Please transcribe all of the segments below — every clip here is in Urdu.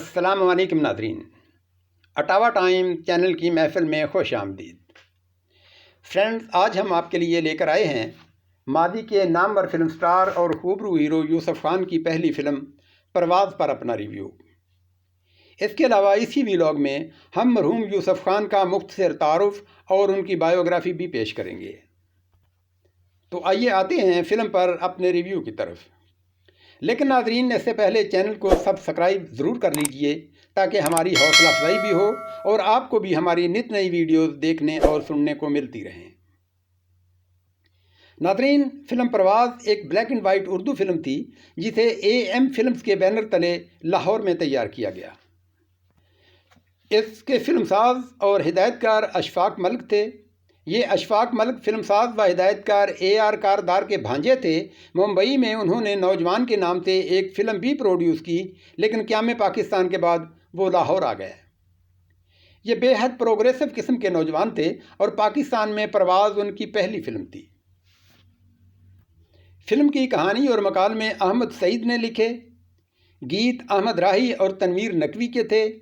السلام علیکم ناظرین۔ اٹاوا ٹائم چینل کی محفل میں خوش آمدید۔ فرینڈز، آج ہم آپ کے لیے لے کر آئے ہیں ماضی کے نامور فلم سٹار اور خوبرو ہیرو یوسف خان کی پہلی فلم پرواز پر اپنا ریویو۔ اس کے علاوہ اسی ویلاگ میں ہم مرحوم یوسف خان کا مختصر تعارف اور ان کی بایوگرافی بھی پیش کریں گے۔ تو آئیے آتے ہیں فلم پر اپنے ریویو کی طرف۔ لیکن ناظرین، اس سے پہلے چینل کو سبسکرائب ضرور کر لیجیے تاکہ ہماری حوصلہ افزائی بھی ہو اور آپ کو بھی ہماری نت نئی ویڈیوز دیکھنے اور سننے کو ملتی رہیں۔ ناظرین، فلم پرواز ایک black and white Urdu film تھی، جسے اے ایم فلمز کے بینر تلے لاہور میں تیار کیا گیا۔ اس کے فلم ساز اور ہدایت کار اشفاق ملک تھے۔ یہ اشفاق ملک فلم ساز و ہدایت کار اے آر کاردار کے بھانجے تھے۔ ممبئی میں انہوں نے نوجوان کے نام سے ایک فلم بھی پروڈیوس کی، لیکن قیام پاکستان کے بعد وہ لاہور آ گئے۔ یہ بے حد پروگریسو قسم کے نوجوان تھے اور پاکستان میں پرواز ان کی پہلی فلم تھی۔ فلم کی کہانی اور مکال میں احمد سعید نے لکھے۔ گیت احمد راہی اور تنویر نقوی کے تھے۔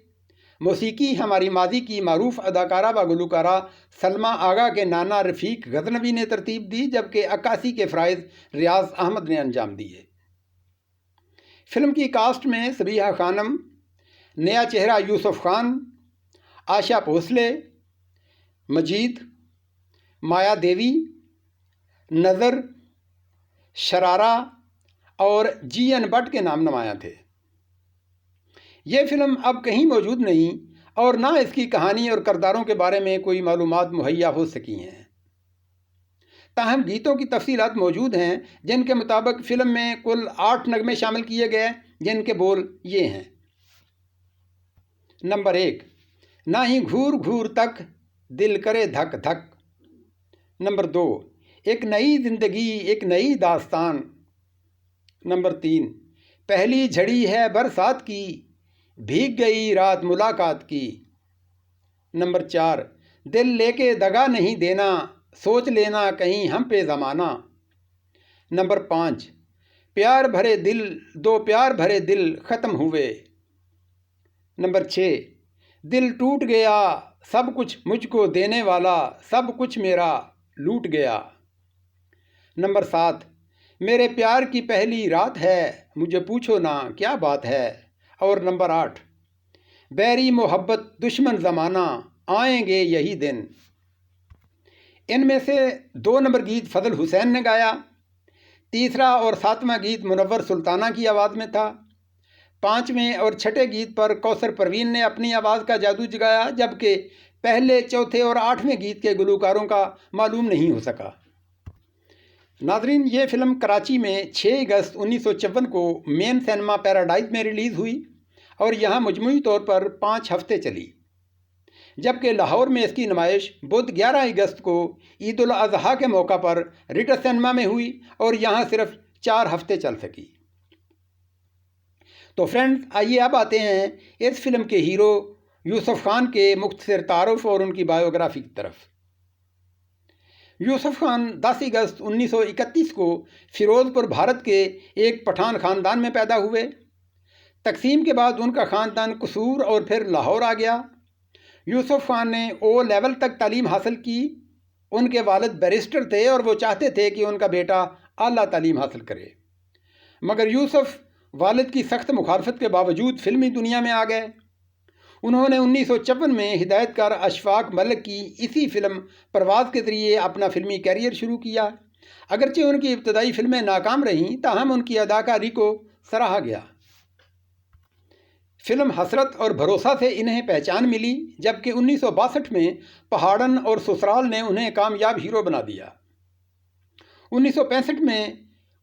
موسیقی ہماری ماضی کی معروف اداکارہ و گلوکارہ سلمہ آغا کے نانا رفیق غزنوی نے ترتیب دی، جبکہ عکاسی کے فرائض ریاض احمد نے انجام دیے۔ فلم کی کاسٹ میں سبیہ خانم، نیا چہرہ یوسف خان، آشا بھوسلے، مجید، مایا دیوی، نظر، شرارہ اور جی این بٹ کے نام نمایاں تھے۔ یہ فلم اب کہیں موجود نہیں اور نہ اس کی کہانی اور کرداروں کے بارے میں کوئی معلومات مہیا ہو سکی ہیں۔ تاہم گیتوں کی تفصیلات موجود ہیں جن کے مطابق فلم میں کل آٹھ نغمے شامل کیے گئے جن کے بول یہ ہیں۔ نمبر ایک، نہ ہی گھور گھور تک دل کرے دھک دھک۔ نمبر دو، ایک نئی زندگی، ایک نئی داستان۔ نمبر تین، پہلی جھڑی ہے برسات کی بھیگ گئی رات ملاقات کی۔ نمبر چار، دل لے کے دگا نہیں دینا، سوچ لینا کہیں ہم پہ زمانہ۔ نمبر پانچ، پیار بھرے دل، دو پیار بھرے دل ختم ہوئے۔ نمبر چھ، دل ٹوٹ گیا، سب کچھ مجھ کو دینے والا، سب کچھ میرا لوٹ گیا۔ نمبر سات، میرے پیار کی پہلی رات ہے، مجھے پوچھو نا کیا بات ہے۔ اور نمبر آٹھ، بیری محبت دشمن زمانہ، آئیں گے یہی دن۔ ان میں سے دو نمبر گیت فضل حسین نے گایا، تیسرا اور ساتواں گیت منور سلطانہ کی آواز میں تھا۔ پانچویں اور چھٹے گیت پر کوثر پروین نے اپنی آواز کا جادو جگایا، جبکہ پہلے، چوتھے اور آٹھویں گیت کے گلوکاروں کا معلوم نہیں ہو سکا۔ ناظرین، یہ فلم کراچی میں چھ اگست انیس سو چون کو مین سینما پیراڈائز میں ریلیز ہوئی اور یہاں مجموعی طور پر پانچ ہفتے چلی۔ جبکہ لاہور میں اس کی نمائش بدھ گیارہ اگست کو عید الاضحیٰ کے موقع پر ریٹر سینما میں ہوئی اور یہاں صرف چار ہفتے چل سکی۔ تو فرینڈز، آئیے اب آتے ہیں اس فلم کے ہیرو یوسف خان کے مختصر تعارف اور ان کی بایوگرافی کی طرف۔ یوسف خان دس اگست انیس سو اکتیس کو فیروز پور بھارت کے ایک پٹھان خاندان میں پیدا ہوئے۔ تقسیم کے بعد ان کا خاندان قصور اور پھر لاہور آ گیا۔ یوسف خان نے او لیول تک تعلیم حاصل کی۔ ان کے والد بیرسٹر تھے اور وہ چاہتے تھے کہ ان کا بیٹا اعلیٰ تعلیم حاصل کرے۔ مگر یوسف والد کی سخت مخالفت کے باوجود فلمی دنیا میں آ گئے۔ انہوں نے انیس سو چون میں ہدایت کار اشفاق ملک کی اسی فلم پرواز کے ذریعے اپنا فلمی کیریئر شروع کیا۔ اگرچہ ان کی ابتدائی فلمیں ناکام رہیں، تاہم ان کی اداکاری کو سراہا گیا۔ فلم حسرت اور بھروسہ سے انہیں پہچان ملی، جبکہ انیس سو باسٹھ میں پہاڑن اور سسرال نے انہیں کامیاب ہیرو بنا دیا۔ انیس سو پینسٹھ میں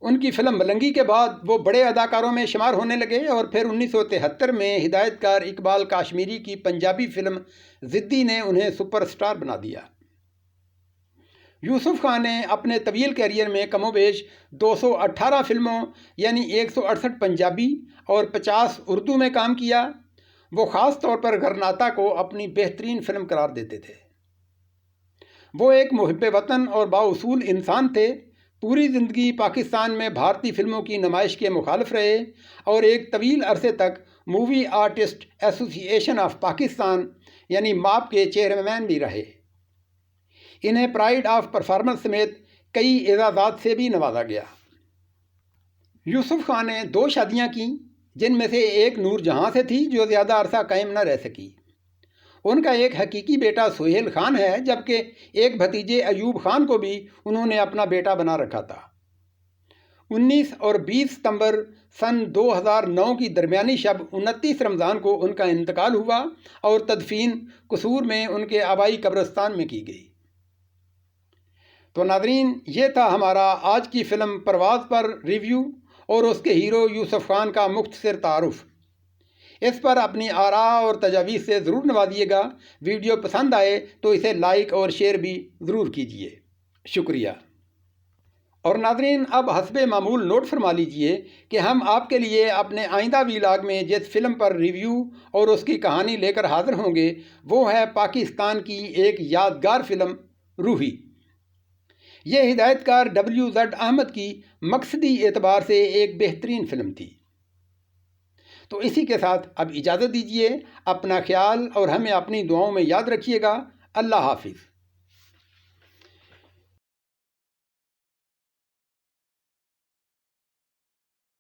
ان کی فلم ملنگی کے بعد وہ بڑے اداکاروں میں شمار ہونے لگے اور پھر انیس سو تہتر میں ہدایت کار اقبال کاشمیری کی پنجابی فلم زدی نے انہیں سپر سٹار بنا دیا۔ یوسف خان نے اپنے طویل کیریئر میں کم و بیش دو سو اٹھارہ فلموں یعنی ایک سو اڑسٹھ پنجابی اور پچاس اردو میں کام کیا۔ وہ خاص طور پر گرناتا کو اپنی بہترین فلم قرار دیتے تھے۔ وہ ایک محب وطن اور باصول انسان تھے۔ پوری زندگی پاکستان میں بھارتی فلموں کی نمائش کے مخالف رہے اور ایک طویل عرصے تک مووی آرٹسٹ ایسوسی ایشن آف پاکستان یعنی ماپ کے چیئرمین بھی رہے۔ انہیں پرائڈ آف پرفارمنس سمیت کئی اعزازات سے بھی نوازا گیا۔ یوسف خان نے دو شادیاں کیں، جن میں سے ایک نور جہاں سے تھی جو زیادہ عرصہ قائم نہ رہ سکی۔ ان کا ایک حقیقی بیٹا سہیل خان ہے، جبکہ ایک بھتیجے ایوب خان کو بھی انہوں نے اپنا بیٹا بنا رکھا تھا۔ انیس اور بیس ستمبر سن دو ہزار نو کی درمیانی شب انتیس رمضان کو ان کا انتقال ہوا اور تدفین قصور میں ان کے آبائی قبرستان میں کی گئی۔ تو ناظرین، یہ تھا ہمارا آج کی فلم پرواز پر ریویو اور اس کے ہیرو یوسف خان کا مختصر تعارف۔ اس پر اپنی آرا اور تجاویز سے ضرور نوازیے گا۔ ویڈیو پسند آئے تو اسے لائک اور شیئر بھی ضرور کیجیے۔ شکریہ۔ اور ناظرین، اب حسب معمول نوٹ فرما لیجیے کہ ہم آپ کے لیے اپنے آئندہ ویلاگ میں جس فلم پر ریویو اور اس کی کہانی لے کر حاضر ہوں گے، وہ ہے پاکستان کی ایک یادگار فلم روحی یہ ہدایت کار ڈبلیو زڈ احمد کی مقصدی اعتبار سے ایک بہترین فلم تھی۔ تو اسی کے ساتھ اب اجازت دیجیے اپنا خیال اور ہمیں اپنی دعاؤں میں یاد رکھیے گا۔ اللہ حافظ۔